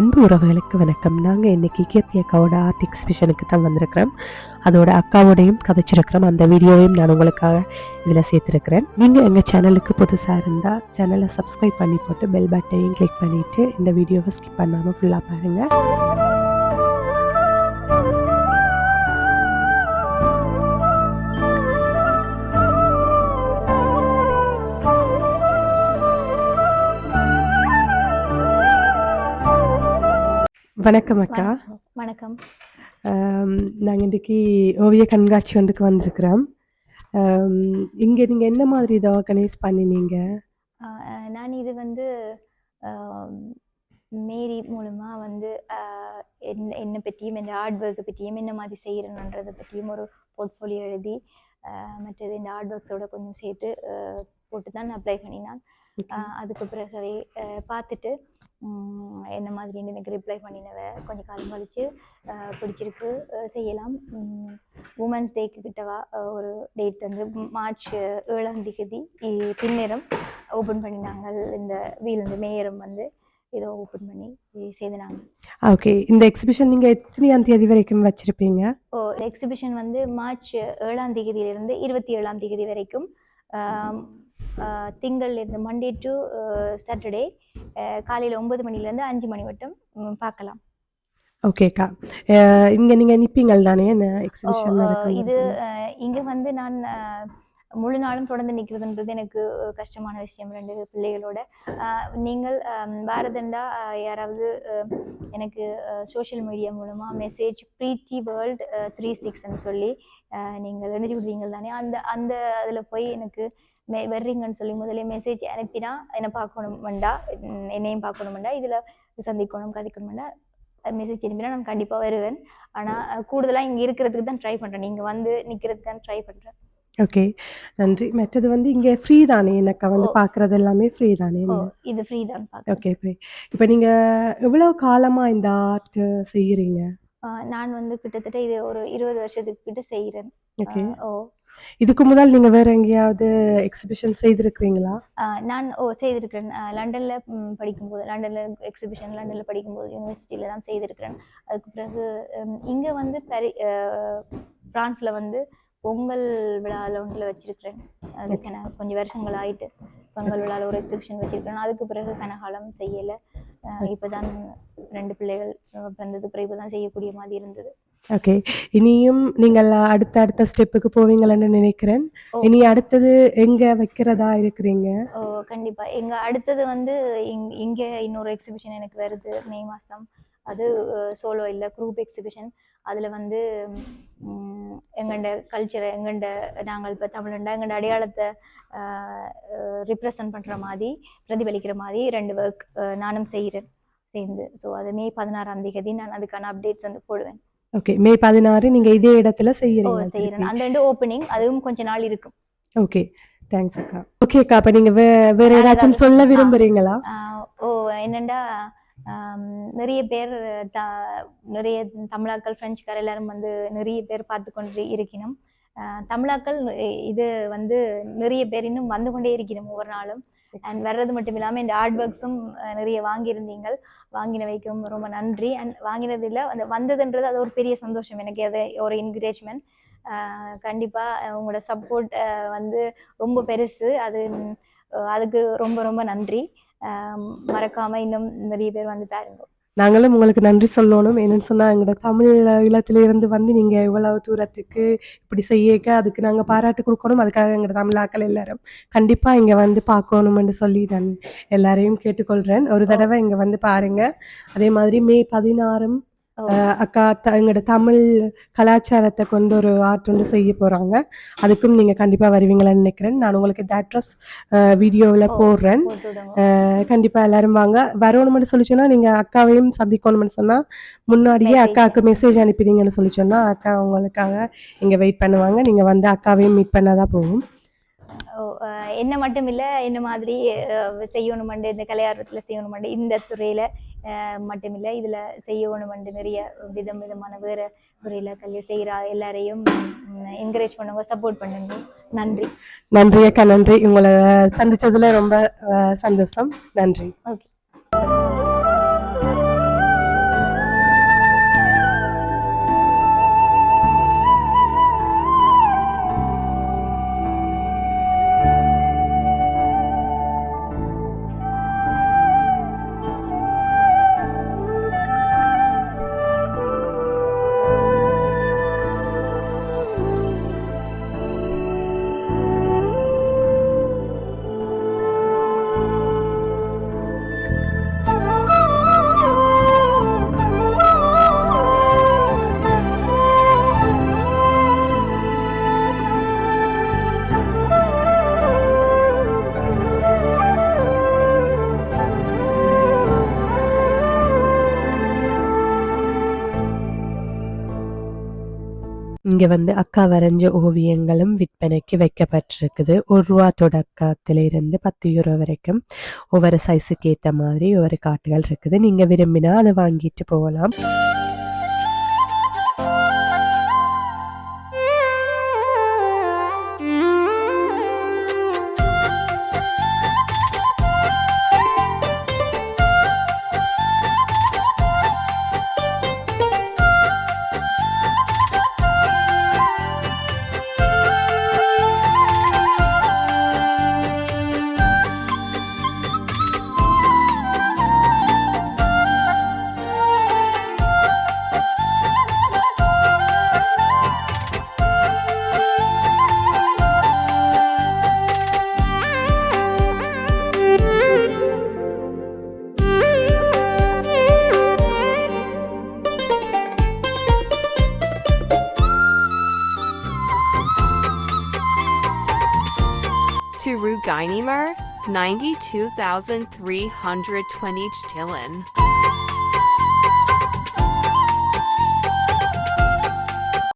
அன்பு உறவுகளுக்கு வணக்கம். நாங்கள் இன்னைக்கு கீர்த்தி அக்காவோட ஆர்ட் எக்ஸிபிஷனுக்கு தான் வந்திருக்கிறோம். அதோட அக்காவோடையும் கதைச்சிருக்கிறோம். அந்த வீடியோவையும் நான் உங்களுக்காக இதில் சேர்த்துருக்கிறேன். நீங்கள் எங்கள் சேனலுக்கு புதுசாக இருந்தால் சேனலை சப்ஸ்கிரைப் பண்ணி போட்டு பெல் பட்டனையும் கிளிக் பண்ணிவிட்டு இந்த வீடியோவை ஸ்கிப் பண்ணாமல் ஃபுல்லாக பாருங்கள் வணக்கம் அக்கா. வணக்கம். நாங்கள் இன்றைக்கி ஓவிய கண்காட்சி ஒன்றுக்கு வந்திருக்கிறோம். இங்கே நீங்கள் என்ன மாதிரி இதை ஆர்கனைஸ் பண்ணினீங்க? நான் இது வந்து மேரி மூலமா வந்து என்ன என்னை பற்றியும் என் ஆர்ட் ஒர்க்கை பற்றியும் என்ன மாதிரி செய்கிறேன்றதை பற்றியும் ஒரு போர்ட்ஃபோலியோ எழுதி மற்றது இந்த ஆர்ட் ஒர்க்ஸோட கொஞ்சம் சேர்த்து போட்டு தான் அப்ளை பண்ணினான். அதுக்கு பிறகவே ஆஹ் பார்த்துட்டு என்ன மாதிரி எனக்கு ரிப்ளை பண்ணினவ கொஞ்சம் காலம் ஆஹ் பிடிச்சிருக்கு. செய்யலாம். உமன்ஸ் டேக்கு கிட்டவா ஒரு டேட் வந்து மார்ச் ஏழாம் தேதி பின்னேரம் ஓப்பன் பண்ணினாங்க. இந்த வீல் இந்த மேயரம் வந்து இதை ஓப்பன் பண்ணி செய்தினாங்க. ஓகே இந்த எக்ஸிபிஷன் நீங்கள் எத்தனையாம் தேதி வரைக்கும் வச்சுருப்பீங்க? ஓ எக்ஸிபிஷன் வந்து மார்ச் ஏழாம் தேதியிலிருந்து இருபத்தி ஏழாம் தேதி வரைக்கும் ஆம், ஆஹ் திங்கள்ல இருந்து மண்டே டு சாட்டர்டே காலையில் ஒன்பது மணிலேருந்து அஞ்சு மணி மட்டும் ம், பார்க்கலாம். ஓகேக்கா இங்கே நீங்கள் நிற்பீங்கள் தானே? என்ன எக்ஸிபிஷன் இது இங்க வந்து நான் முழு நாளும் தொடர்ந்து நிற்கிறதுன்றது எனக்கு கஷ்டமான விஷயம். ரெண்டு பிள்ளைகளோட. நீங்கள் பாரதண்டா யாராவது எனக்கு சோஷியல் மீடியா மூலமா மெசேஜ் ப்ரீத்தி வேர்ல்ட் த்ரீ சிக்ஸ்ன்னு சொல்லி நீங்கள் எழுதி விடுவீங்க தானே? அந்த அந்த அதில் போய் எனக்கு மெ வர்றீங்கன்னு சொல்லி முதல்ல மெசேஜ் அனுப்பினா என்னை பார்க்கணுமெண்டா உம், என்னையும் பார்க்கணுமெண்டா இதில் சந்திக்கணும் கதைக்கணுமெண்டா மெசேஜ் அனுப்பினா நான் கண்டிப்பாக வருவேன். ஆனால் கூடுதலாக இங்கே இருக்கிறதுக்கு தான் ட்ரை பண்ணுறேன் நீங்கள் வந்து நிற்கிறதுக்கு தான் ட்ரை பண்ணுறேன் ஓகே நன்றி. மற்றது வந்து இங்கே ஃப்ரீ தானே? எனக்கா வந்து. பார்க்குறது எல்லாமே ஃப்ரீ தானே? இது ஃப்ரீ தான் பார்க்க ஓகே ஃப்ரீ இப்போ நீங்கள் எவ்வளோ காலமாக இந்த ஆர்ட் செய்கிறீங்க நான் வந்து கிட்டத்தட்ட இது ஒரு இருபது வருஷத்துக்கு கிட்ட செய்கிறேன் ஓகே ஓ. இதுக்கு முதல் நீங்கள் வேற எங்கேயாவது எக்ஸிபிஷன் செய்திருக்கிறீங்களா? நான் ஓ செய்திருக்கிறேன். லண்டன்ல படிக்கும்போது லண்டன்ல எக்ஸிபிஷன் லண்டன்ல படிக்கும்போது யூனிவர்சிட்டியில தான் செய்திருக்கிறேன். அதுக்கு பிறகு இங்க வந்து பரி ஆஹ் பிரான்ஸ்ல வந்து பொங்கல் விழாவில் ஒன்றில் வச்சிருக்கிறேன். அது கன கொஞ்சம் வருஷங்கள் ஆயிட்டு பொங்கல் விழாவில் ஒரு எக்ஸிபிஷன் வச்சிருக்கிறேன். அதுக்கு பிறகு கனகாலம் செய்யலை. இப்போ தான் ரெண்டு பிள்ளைகள் பிறந்தது பிறகு இப்போ தான் செய்யக்கூடிய மாதிரி இருந்தது. ஓகே இனியும் நீங்கள் அடுத்த அடுத்த ஸ்டெப்புக்கு போவீங்களன்னு நினைக்கிறேன். இனி அடுத்தது எங்க வைக்கிறதா இருக்கிறீங்க? ஓ கண்டிப்பா. எங்க அடுத்தது வந்து இங் இங்க இன்னொரு எக்ஸிபிஷன் எனக்கு வருது மே மாசம். அது சோலோ இல்ல குரூப் எக்ஸிபிஷன் அதுல வந்து எங்கண்ட கல்ச்சரை எங்கண்ட நாங்கள் இப்போ தமிழண்டா எங்கண்ட அடையாளத்தை ரிப்ரசன்ட் பண்ற மாதிரி பிரதிபலிக்கிற மாதிரி ரெண்டு ஒர்க் நானும் செய்கிறேன் சேர்ந்து. ஸோ அது மே பதினாறாம் தேதி நான் அதுக்கான அப்டேட்ஸ் வந்து போடுவேன். ஓகே மே பதினாறு நீங்க இதே இடத்துல செய்யறீங்க செய்கிறேன் அந்த ரெண்டு ஓப்பனிங் அதுவும் கொஞ்ச நாள் இருக்கும். ஓகே தேங்க்ஸ் அக்கா. ஓகே அக்கா அப்ப நீங்க வேற ஏதாச்சும் சொல்ல. விரும்புறீங்களா? ஓ என்னண்டா நிறைய பேர் நிறைய தமிழாக்கள் பிரெஞ்சுக்கார் எல்லாரும் வந்து நிறைய பேர் பார்த்து கொண்டு இருக்கணும் தமிழாக்கள் இது வந்து நிறைய பேர் இன்னும் வந்து கொண்டே இருக்கணும் ஒவ்வொரு நாளும். அண்ட் வர்றது மட்டும் இல்லாமல் இந்த ஆர்ட் ஒர்க்ஸும் நிறைய வாங்கியிருந்தீங்கள். வாங்கினவைக்கும் ரொம்ப நன்றி. அண்ட் வாங்கினது இல்லை அந்த வந்ததுன்றது அது ஒரு பெரிய சந்தோஷம். எனக்கு அது ஒரு என்கரேஜ்மெண்ட் கண்டிப்பாக உங்களோட சப்போர்ட் வந்து ரொம்ப பெருசு. அது அதுக்கு ரொம்ப ரொம்ப நன்றி. மறக்காமல் இன்னும் நிறைய பேர் வந்து பாருங்க. நாங்களும் உங்களுக்கு நன்றி சொல்லணும். என்னன்னு சொன்னா எங்களோட தமிழ் ஈழத்துல வந்து நீங்க இவ்வளவு தூரத்துக்கு இப்படி செய்யக்க அதுக்கு நாங்க பாராட்டு கொடுக்கணும். அதுக்காக எங்களோட தமிழாக்கள் எல்லாரும் கண்டிப்பா இங்க வந்து பார்க்கணும்னு சொல்லி நான் எல்லாரையும் கேட்டுக்கொள்றேன் ஒரு தடவை இங்க வந்து பாருங்க. அதே மாதிரி மே பதினாறும் அக்கா த- எங்களோட தமிழ் கலாச்சாரத்தை கொண்டு ஒரு ஆர்ட் ஒன்று செய்ய போறாங்க. அதுக்கும் நீங்க கண்டிப்பா வருவீங்களான்னு நினைக்கிறேன். நான் உங்களுக்கு இந்த அட்ரஸ் வீடியோவில். போடுறேன். போட்டு விடுங்க. அஹ் கண்டிப்பா எல்லாரும் வாங்க. வரணும்னு சொல்லி சொன்னா நீங்க அக்காவையும் சந்திக்கணும்னு சொன்னா முன்னாடியே. அக்காவுக்கு மெசேஜ் அனுப்பினீங்கன்னு சொல்லி சொன்னா அக்கா உங்களுக்காக இங்க வெயிட் பண்ணுவாங்க. நீங்க வந்து அக்காவையும் மீட் பண்ணாதான் போகும். என்ன மட்டும் இல்ல என்ன மாதிரி செய்யணுமெண்டு இந்த கலையார்வத்தில் செய்யணுமெண்டு இந்த துறையில அஹ், மட்டும் இல்ல இதுல செய்யணுமெண்டு நிறைய விதம் விதமான வேற துறையில கல்வி செய்யற எல்லாரையும் என்கரேஜ் பண்ணுங்க சப்போர்ட் பண்ணுங்க. நன்றி. நன்றி அக்கா நன்றி. உங்களை சந்திச்சதுல ரொம்ப சந்தோஷம். நன்றி. ஓகே இங்க வந்து அக்கா வரைஞ்ச ஓவியங்களும் விற்பனைக்கு வைக்கப்பட்டிருக்குது. ஒரு ரூபா தொடக்கத்துல இருந்து பத்து யூரோ வரைக்கும் ஒவ்வொரு சைஸுக்கு ஏத்த மாதிரி ஒவ்வொரு காட்டுகள் இருக்குது. நீங்க விரும்பினா அதை வாங்கிட்டு போகலாம். to Rugainimer, 92,320 Chtilin.